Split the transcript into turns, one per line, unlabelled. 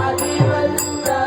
आली वंदना